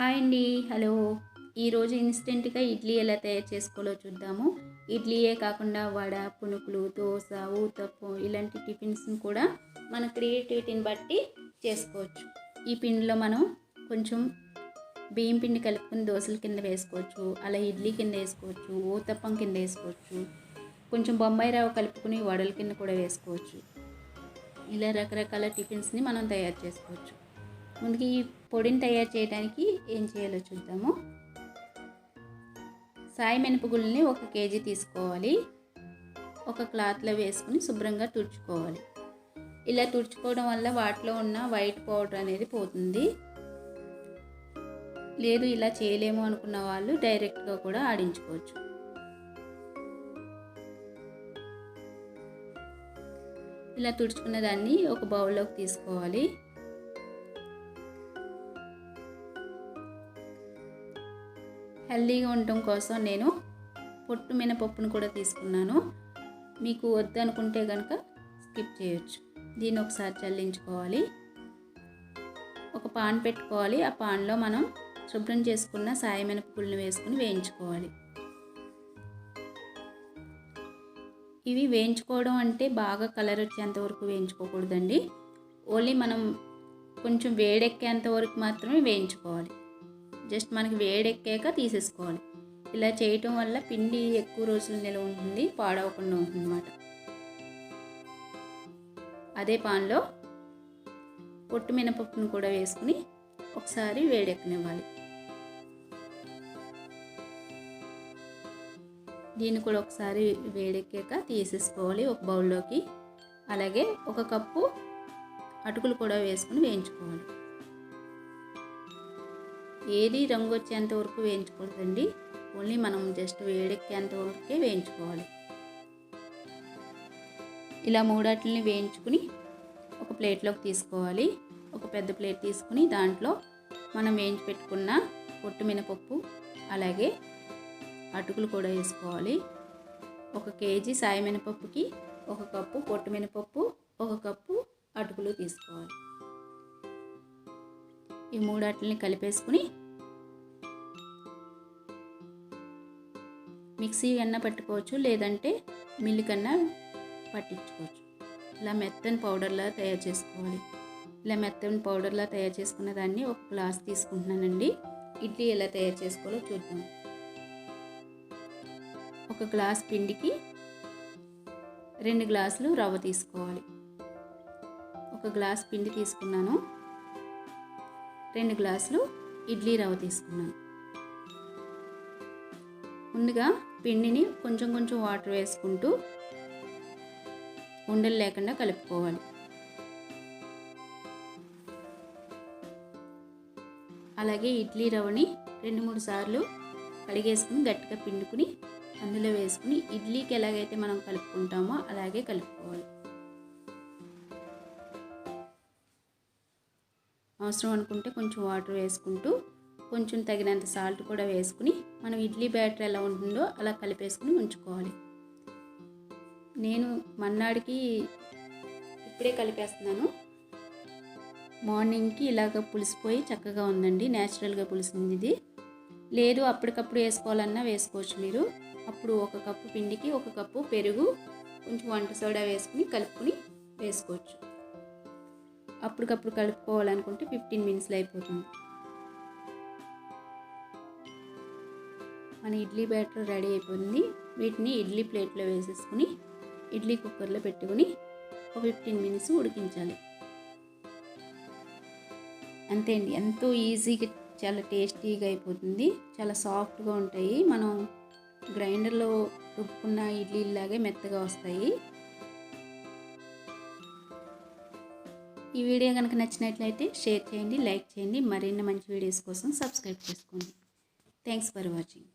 Hi అండి hello. ఈరోజు ఇన్స్టెంట్గా ఇడ్లీ ఎలా తయారు చేసుకోవాలో చూద్దాము. ఇడ్లీయే కాకుండా వడ పునుకులు దోశ ఊతప్పం ఇలాంటి టిఫిన్స్ని కూడా మన క్రియేటివిటీని బట్టి చేసుకోవచ్చు. ఈ పిండిలో మనం కొంచెం బియ్యం పిండి కలుపుకుని దోశల కింద వేసుకోవచ్చు అలా ఇడ్లీ కింద వేసుకోవచ్చు ఊతప్పం కింద వేసుకోవచ్చు కొంచెం బొంబాయి రవ్వ కలుపుకుని వడల కింద కూడా వేసుకోవచ్చు. ఇలా రకరకాల టిఫిన్స్ని మనం తయారు చేసుకోవచ్చు. ముందుకి ఈ పొడిని తయారు చేయడానికి ఏం చేయాలో చూద్దాము. సాయి మినపగుళ్ళని ఒక కేజీ తీసుకోవాలి. ఒక క్లాత్లో వేసుకుని శుభ్రంగా తుడుచుకోవాలి. ఇలా తుడుచుకోవడం వల్ల వాటిలో ఉన్న వైట్ పౌడర్ అనేది పోతుంది. లేదు ఇలా చేయలేము అనుకున్న వాళ్ళు డైరెక్ట్గా కూడా ఆడించుకోవచ్చు. ఇలా తుడుచుకున్న దాన్ని ఒక బౌల్లోకి తీసుకోవాలి. హెల్దీగా ఉండటం కోసం నేను పొట్టు మినపప్పును కూడా తీసుకున్నాను. మీకు వద్దనుకుంటే కనుక స్కిప్ చేయొచ్చు. దీన్ని ఒకసారి చల్లించుకోవాలి. ఒక పాన్ పెట్టుకోవాలి. ఆ పాన్లో మనం శుభ్రం చేసుకున్న సాయి మినపప్పులను వేసుకుని వేయించుకోవాలి. ఇవి వేయించుకోవడం అంటే బాగా కలర్ వచ్చేంత వరకు వేయించుకోకూడదండి. ఓన్లీ మనం కొంచెం వేడెక్కేంత వరకు మాత్రమే వేయించుకోవాలి. జస్ట్ మనకి వేడెక్కాక తీసేసుకోవాలి. ఇలా చేయటం వల్ల పిండి ఎక్కువ రోజులు నిల్వ ఉంటుంది పాడవకుండా ఉంటుంది అన్నమాట అదే పాన్లో పొట్టు మినపప్పును కూడా వేసుకుని ఒకసారి వేడెక్కనివ్వాలి. దీన్ని కూడా ఒకసారి వేడెక్కాక తీసేసుకోవాలి ఒక బౌల్లోకి. అలాగే ఒక కప్పు అటుకులు కూడా వేసుకుని వేయించుకోవాలి. ఏది రంగు వచ్చేంత వరకు వేయించకూడదండి ఓన్లీ మనం జస్ట్ వేడెక్కేంత వరకే వేయించుకోవాలి. ఇలా మూడాటిని వేయించుకుని ఒక ప్లేట్లోకి తీసుకోవాలి. ఒక పెద్ద ప్లేట్ తీసుకుని దాంట్లో మనం వేయించి పెట్టుకున్న పొట్టు మినపప్పు అలాగే అటుకులు కూడా వేసుకోవాలి. ఒక కేజీ సాయి మినపప్పుకి ఒక కప్పు పొట్టు మినపప్పు ఒక కప్పు అటుకులు తీసుకోవాలి. ఈ మూడాటిని కలిపేసుకుని మిక్సీ అన్న పట్టుకోవచ్చు లేదంటే మిల్లు కన్నా పట్టించుకోవచ్చు. ఇలా మెత్తని పౌడర్లా తయారు చేసుకోవాలి. ఇలా మెత్తని పౌడర్లా తయారు చేసుకున్న దాన్ని ఒక గ్లాస్ తీసుకుంటున్నానండి. ఇడ్లీ ఎలా తయారు చేసుకోవాలో చూద్దాం. ఒక గ్లాస్ పిండికి రెండు గ్లాసులు రవ్వ తీసుకోవాలి. ఒక గ్లాస్ పిండి తీసుకున్నాను. రెండు గ్లాసులు ఇడ్లీ రవ్వ తీసుకున్నాను. ముందుగా పిండిని కొంచెం కొంచెం వాటర్ వేసుకుంటూ ఉండలు లేకుండా కలుపుకోవాలి. అలాగే ఇడ్లీ రవ్వని రెండు మూడు సార్లు కడిగేసుకుని గట్టిగా పిండుకుని అందులో వేసుకుని ఇడ్లీకి ఎలాగైతే మనం కలుపుకుంటామో అలాగే కలుపుకోవాలి. అవసరం అనుకుంటే కొంచెం వాటర్ వేసుకుంటూ కొంచెం తగినంత సాల్ట్ కూడా వేసుకుని మనం ఇడ్లీ బ్యాటర్ ఎలా ఉంటుందో అలా కలిపేసుకుని ఉంచుకోవాలి. నేను మన్నాడికి ఇప్పుడే కలిపేస్తున్నాను. మార్నింగ్కి ఇలాగ పులిసిపోయి చక్కగా ఉందండి. న్యాచురల్గా పులిసింది ఇది. లేదు అప్పటికప్పుడు వేసుకోవాలన్నా వేసుకోవచ్చు మీరు. అప్పుడు ఒక కప్పు పిండికి ఒక కప్పు పెరుగు కొంచెం వంట సోడా వేసుకుని కలుపుకుని వేసుకోవచ్చు. అప్పటికప్పుడు కలుపుకోవాలనుకుంటే ఫిఫ్టీన్ మినిట్స్లో అయిపోతుంది. మన ఇడ్లీ బ్యాటర్ రెడీ అయిపోయింది. వీటిని ఇడ్లీ ప్లేట్లో వేసేసుకుని ఇడ్లీ కుక్కర్లో పెట్టుకుని ఒక ఫిఫ్టీన్ మినిట్స్ ఉడికించాలి. అంతే అండి. ఎంతో ఈజీగా చాలా టేస్టీగా అయిపోతుంది. చాలా సాఫ్ట్గా ఉంటాయి. మనం గ్రైండర్లో రుబ్బుకున్న ఇడ్లీలాగే మెత్తగా వస్తాయి. ఈ వీడియో కనుక నచ్చినట్లయితే షేర్ చేయండి లైక్ చేయండి. మరిన్ని మంచి వీడియోస్ కోసం సబ్స్క్రైబ్ చేసుకోండి. Thanks for watching.